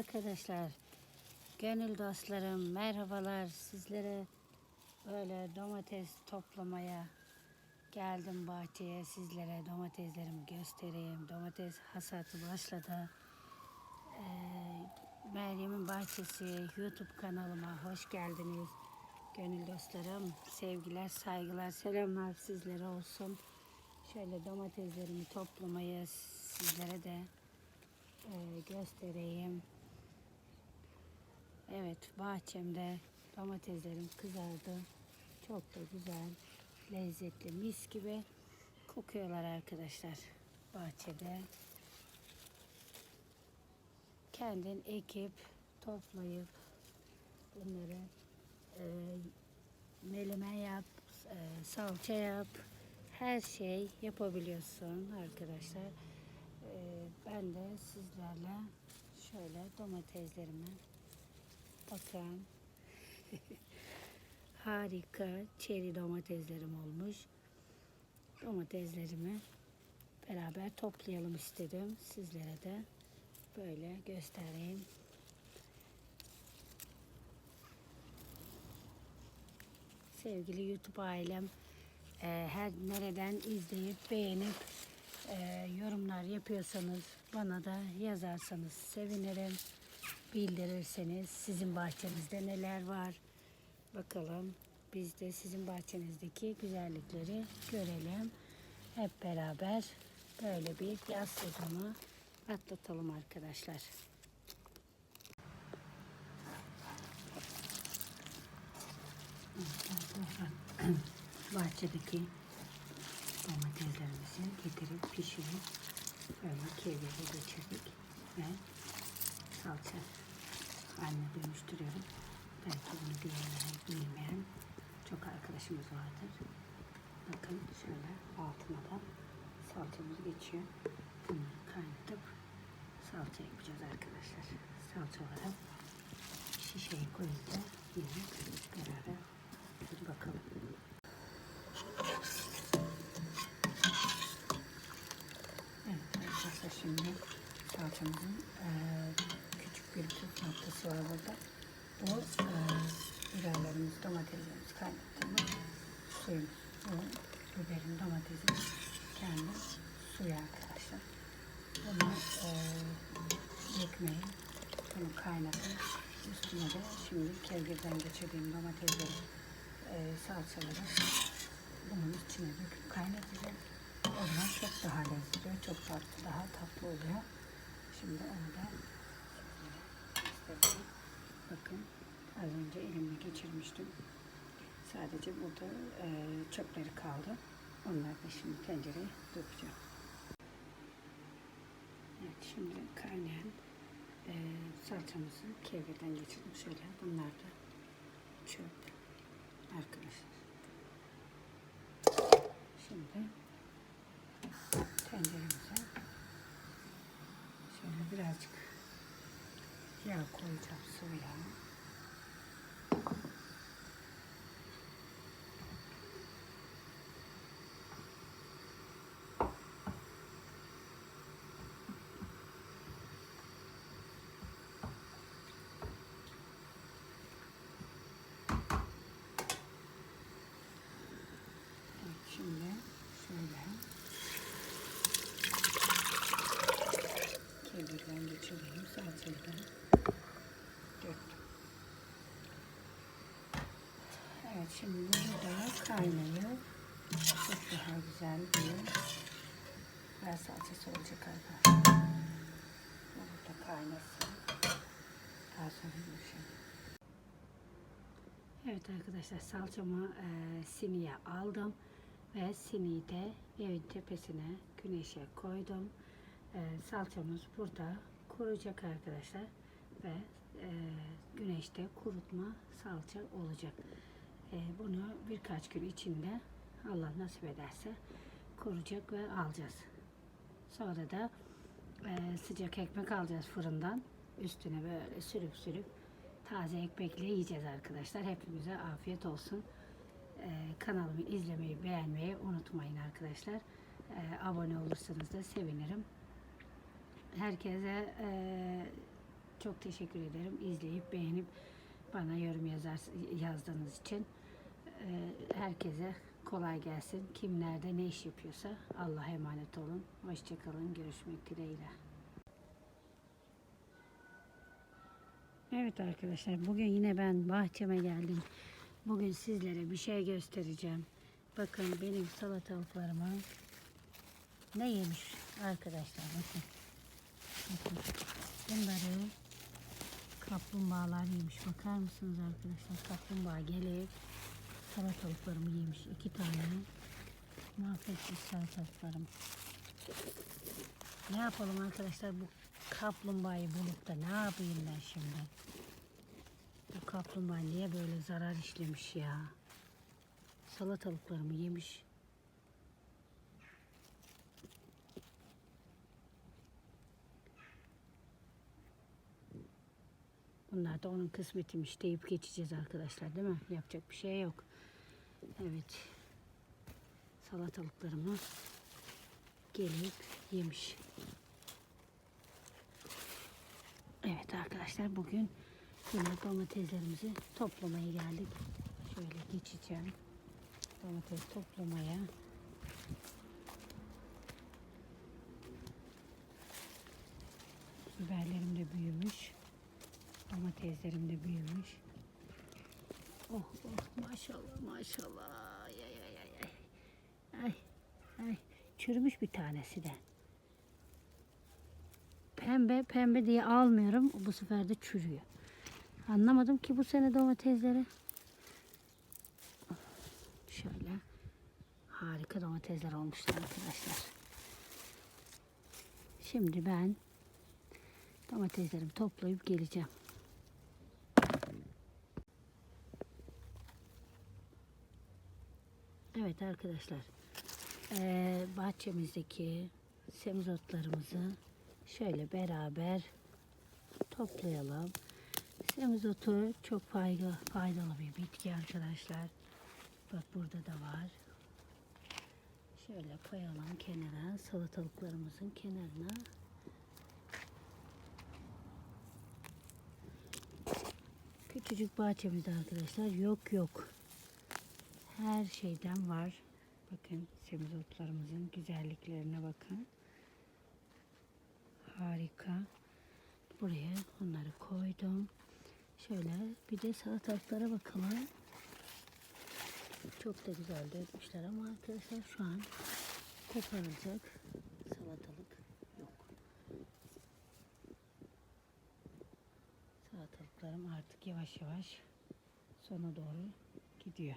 arkadaşlar. Gönül dostlarım merhabalar sizlere böyle domates toplamaya geldim bahçeye sizlere domateslerimi göstereyim. Domates hasatı başladı. Ee, Meryem'in bahçesi YouTube kanalıma hoş geldiniz. Gönül dostlarım sevgiler saygılar selamlar sizlere olsun. Şöyle domateslerimi toplamaya sizlere de e, göstereyim. Evet bahçemde domateslerim kızardı. Çok da güzel, lezzetli, mis gibi kokuyorlar arkadaşlar bahçede. Kendin ekip, toplayıp bunları e, meleme yap, e, salça yap, her şey yapabiliyorsun arkadaşlar. E, ben de sizlerle şöyle domateslerime bakın. Harika çeri domateslerim olmuş. Domateslerimi beraber toplayalım istedim. Sizlere de böyle göstereyim. Sevgili YouTube ailem, e, her nereden izleyip beğenip e, yorumlar yapıyorsanız bana da yazarsanız sevinirim. Bildirirseniz sizin bahçenizde neler var bakalım. Biz de sizin bahçenizdeki güzellikleri görelim. Hep beraber böyle bir yaz sezonu atlatalım arkadaşlar. Bahçedeki domateslerimizi getirip pişirip böyle kevyere geçirdik ve salça haline dönüştürüyorum. Belki bunu bilenler, bilmeyen çok arkadaşımız vardır. Bakın şöyle altına da salçamız geçiyor. Bunları kaynatıp salça yapacağız arkadaşlar. Salça olarak şişeyi koyunca yine beraber hadi bakalım. Evet arkadaşlar şimdi salçamızın noktası var burada. Bu eee biberlerimiz, domateslerimiz kaynattığımız suyumuz. Bu biberin, domatesin kendi suyu arkadaşlar. Bunu eee ekmeği, bunu kaynatın. Üstüne de şimdi kevgirden geçirdiğim domatesleri, eee salçaları bunun içine döküp kaynatacağım. O zaman çok daha lezzetli, çok tatlı, daha tatlı oluyor. Şimdi onu da göstereyim. Bakın az önce elimle geçirmiştim. Sadece burada e, çöpleri kaldı. Onları da şimdi tencereye dökeceğim. Evet şimdi kaynayan e, salçamızı kevgirden geçirdim. Şöyle bunlar da çöp arkadaşlar. Şimdi yağ koyacağım. Evet, şimdi şöyle kevirden geçireyim salçayı da döktüm. Evet şimdi burada kaynıyor. Çok daha güzel bir biber salçası olacak arkadaşlar. Bu Burada kaynasın. Daha sonra görüşelim. Evet arkadaşlar salçamı e, siniye aldım ve siniyi de evin tepesine güneşe koydum. E, salçamız burada kuruyacak arkadaşlar ve e, güneşte kurutma salça olacak. E, bunu birkaç gün içinde Allah nasip ederse kuracak ve alacağız. Sonra da e, sıcak ekmek alacağız fırından. Üstüne böyle sürüp sürüp taze ekmekle yiyeceğiz arkadaşlar. Hepimize afiyet olsun. Ee, kanalımı izlemeyi, beğenmeyi unutmayın arkadaşlar. Ee, abone olursanız da sevinirim. Herkese e, çok teşekkür ederim. İzleyip beğenip bana yorum yazar, yazdığınız için. Ee, herkese kolay gelsin. Kim nerede ne iş yapıyorsa Allah'a emanet olun. Hoşçakalın. Görüşmek dileğiyle. Evet arkadaşlar bugün yine ben bahçeme geldim. Bugün sizlere bir şey göstereceğim. Bakın benim salatalıklarıma ne yemiş arkadaşlar bakın. Bakın. Bunları kaplumbağalar yemiş. Bakar mısınız arkadaşlar? Kaplumbağa gelip salatalıklarımı yemiş. İki tane mahvetmiş salatalıklarım. Ne yapalım arkadaşlar bu kaplumbağayı bulup da ne yapayım ben şimdi? Bu kaplumbağa niye böyle zarar işlemiş ya? Salatalıklarımı yemiş. Bunlar da onun kısmetiymiş deyip geçeceğiz arkadaşlar değil mi? Yapacak bir şey yok. Evet. Salatalıklarımı gelip yemiş. Evet arkadaşlar bugün yine domateslerimizi toplamaya geldik. Şöyle geçeceğim. Domates toplamaya. Biberlerim de büyümüş. Domateslerim de büyümüş. Oh oh maşallah maşallah. Ay ay ay ay. ay. Ay. Çürümüş bir tanesi de. Pembe pembe diye almıyorum. Bu sefer de çürüyor. Anlamadım ki bu sene domatesleri. Şöyle harika domatesler olmuşlar arkadaşlar. Şimdi ben domateslerimi toplayıp geleceğim. Evet arkadaşlar. eee, bahçemizdeki semizotlarımızı şöyle beraber toplayalım. Semizotu çok faydalı, faydalı bir bitki arkadaşlar. Bak burada da var. Şöyle koyalım kenara salatalıklarımızın kenarına. Küçücük bahçemizde arkadaşlar yok yok. Her şeyden var. Bakın semizotlarımızın güzelliklerine bakın. Harika. Buraya onları koydum. Şöyle bir de salatalıklara bakalım. Çok da güzel dökmüşler ama arkadaşlar şu an koparılacak salatalık yok. Salatalıklarım artık yavaş yavaş sona doğru gidiyor.